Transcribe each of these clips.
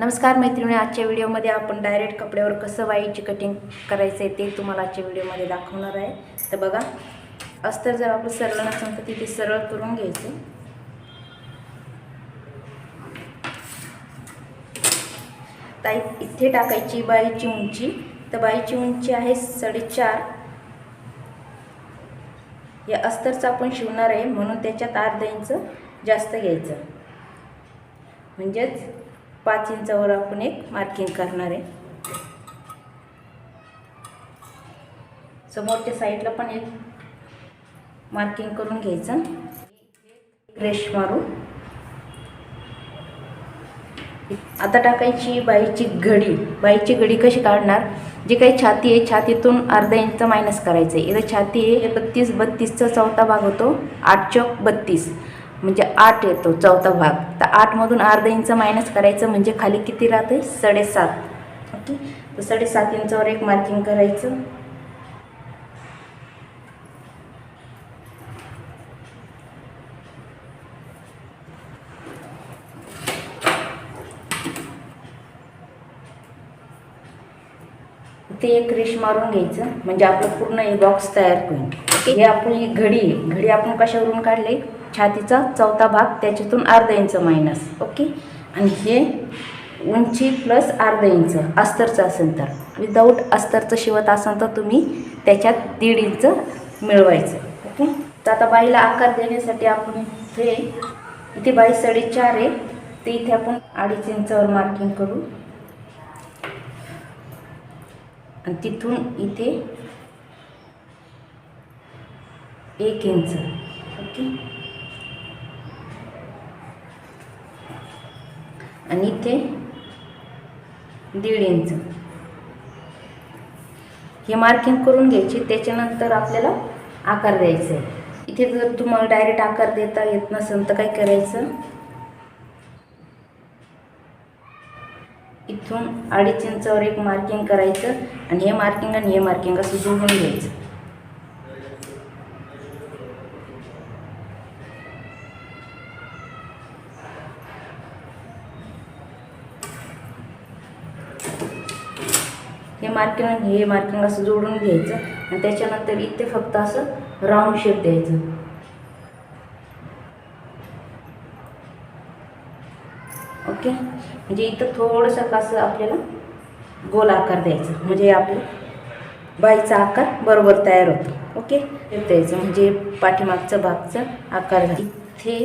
नमस्कार मैत्रिणी आजच्या व्हिडिओमध्ये आपण डायरेक्ट कपड्यावर कसं वाईची कटिंग करायचं आहे ते तुम्हाला आजच्या व्हिडिओमध्ये दाखवणार आहे. तर बघा अस्तर जर आपलं सरळ नसेल तर तिथे सरळ करून घ्यायचं. ताई इथे टाकायची बाईची उंची. तर बाईची उंची आहे साडेचार. या अस्तरचं आपण शिवणार आहे म्हणून त्याच्यात अर्धा इंच जास्त घ्यायचं. म्हणजेच पाच इंचावर आपण एक मार्किंग करणार आहे. समोरच्या साईडला पण एक मार्किंग करून घ्यायचं. रेश मारू आता टाकायची बाईची घडी. बाईची घडी कशी काढणार? जी काही छाती आहे छातीतून अर्धा इंच मायनस करायचं आहे इथं छाती आहे बत्तीस बत्तीसचा चौथा भाग होतो. आठ चौक बत्तीस. म्हणजे आठ येतो चौथा भाग. तर आठमधून अर्धा इंच मायनस करायचं म्हणजे खाली किती राहते साडेसात. ओके तर साडेसात इंचावर एक मार्किंग करायचं. ते एक रेश मारून घ्यायचं. म्हणजे आपलं पूर्ण हे बॉक्स तयार होईल. हे आपण घडी घडी आपण कशावरून काढले छातीचा चौथा भाग त्याच्यातून अर्धा इंच मायनस ओके आणि हे उंची प्लस अर्धा इंच अस्तरचं असेल तर विदाऊट अस्तरचं शिवत असाल तर तुम्ही त्याच्यात दीड इंच मिळवायचं ओके तर आता बाईला आकार देण्यासाठी आपण इथे इथे बाई साडेचार आहे ते इथे आपण अडीच इंचावर मार्किंग करू. आणि तिथून इथे एक इंच ओके आणि इथे दीड इंच. हे मार्किंग करून घ्यायची त्याच्यानंतर आपल्याला आकार द्यायचा. आहे इथे जर तुम्हाला डायरेक्ट आकार देता येत नसेल तर काय करायचं? इथून अडीच इंचावर एक मार्किंग करायचं आणि हे मार्किंग आणि हे मार्किंग असं जोडून घ्यायचं. हे मार्किंग हे मार्किंग असं जोडून घ्यायचं आणि त्याच्यानंतर इथे फक्त असं राऊंड शेप द्यायचं. ओके म्हणजे इथं थोडंसं कसं आपल्याला गोल आकार द्यायचा. म्हणजे आपलं बाईचा आकार बरोबर तयार होतो. ओके द्यायचं. म्हणजे पाठीमागचं भागचं आकार झाला. इथे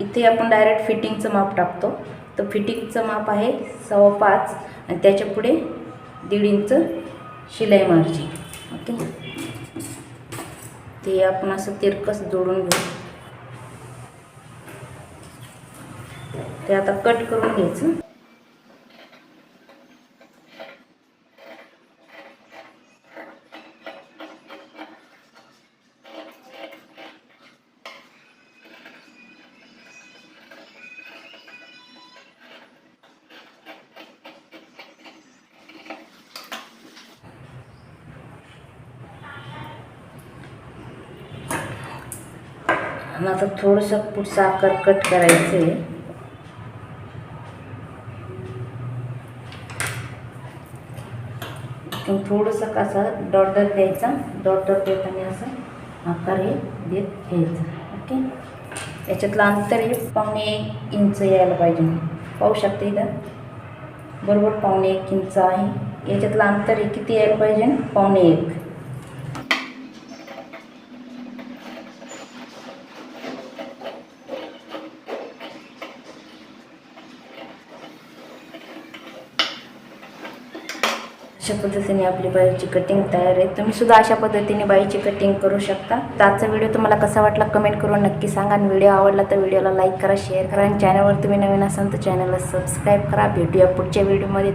इथे आपण डायरेक्ट फिटिंगचं माप टाकतो. तर फिटिंगचं माप आहे सव्वा पाच आणि त्याच्या पुढे दीड इंच शिलाई मारची. ओके? ते आपण असं तिरकस जोडून घेऊ. ते आता कट करून घ्यायचं. आणि आता थोडंसं पुढचं आकार कट करायचं आहे पण थोडंसं कसं डॉटर द्यायचा डॉटर देताना असं आकार हे देत घ्यायचा ओके? याच्यातलं अंतर हे पावणे एक इंच यायला पाहिजे. पाहू शकते इथं? बरोबर पावणे एक इंच आहे. याच्यातलं अंतर हे किती यायला पाहिजे? पावणे एक. अशा पद्धतीने आपली बाईची कटिंग तयार आहे. तुम्ही सुद्धा अशा पद्धतीने बाईची कटिंग करू शकता. तर आजचा व्हिडिओ तुम्हाला कसा वाटला कमेंट करून नक्की सांगा. आणि व्हिडिओ आवडला तर व्हिडिओला लाईक करा शेअर करा. आणि चॅनलवर तुम्ही नवीन असाल तर चॅनलला सबस्क्राईब करा. भेटूया पुढच्या व्हिडिओमध्ये